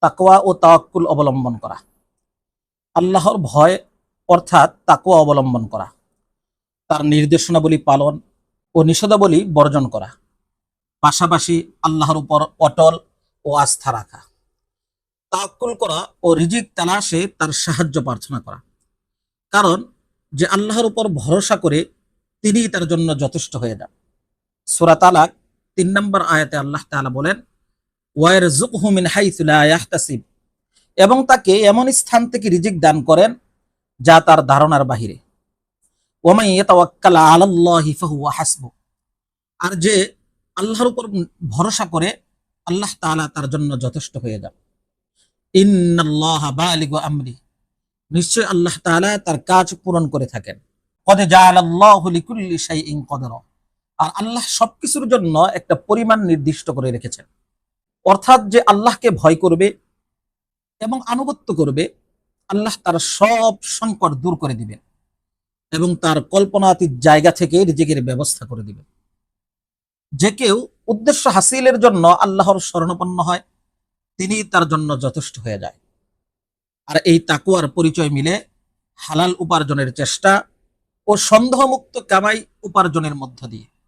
তাকওয়া ও তাওয়াক্কুল অবলম্বন করা। আল্লাহর ভয় অর্থাৎ তাকওয়া অবলম্বন করা। তার নির্দেশনাবলী পালন ও নিষেধাবলী বর্জন করা। পাশাপাশি আল্লাহর উপর অটল ও আস্থা রাখা। তাওয়াক্কুল করা ও রিজিক তালাশে তার সাহায্য প্রার্থনা করা। কারণ যে আল্লাহর উপর ভরসা করে তিনিই তার জন্য যথেষ্ট হয়ে যান। সূরা তালাক তিন নম্বর আয়াতে আল্লাহ তাআলা বলেন হাইথু এবং তাকে এমন স্থান থেকে রিজিক দান করেন যা তার ধারণার বাহিরে। হাসবু। আর যে আল্লাহর উপর ভরসা করে, আল্লাহ তাআলা তার জন্য যথেষ্ট হয়ে যান। আমরি। নিশ্চয় আল্লাহ তার কাজ পূরণ করে থাকেন। কদ জাআলাল্লাহু আর আল্লাহ সবকিছুর জন্য একটা পরিমাণ নির্দিষ্ট করে রেখেছেন। অর্থাৎ যে আল্লাহকে ভয় করবে এবং আনুগত্য করবে, আল্লাহ তার সব সংকট দূর করে দিবেন এবং তার কল্পনাতীত জায়গা থেকে রিজিকের ব্যবস্থা করে দিবেন। যে কেউ উদ্দেশ্য হাসিলের জন্য আল্লাহর শরণাপন্ন হয়, তিনি তার জন্য যথেষ্ট হয়ে যায়। আর এই তাকুয়ার পরিচয় মিলে হালাল উপার্জনের চেষ্টা ও সন্দেহমুক্ত কামাই উপার্জনের মধ্য দিয়ে।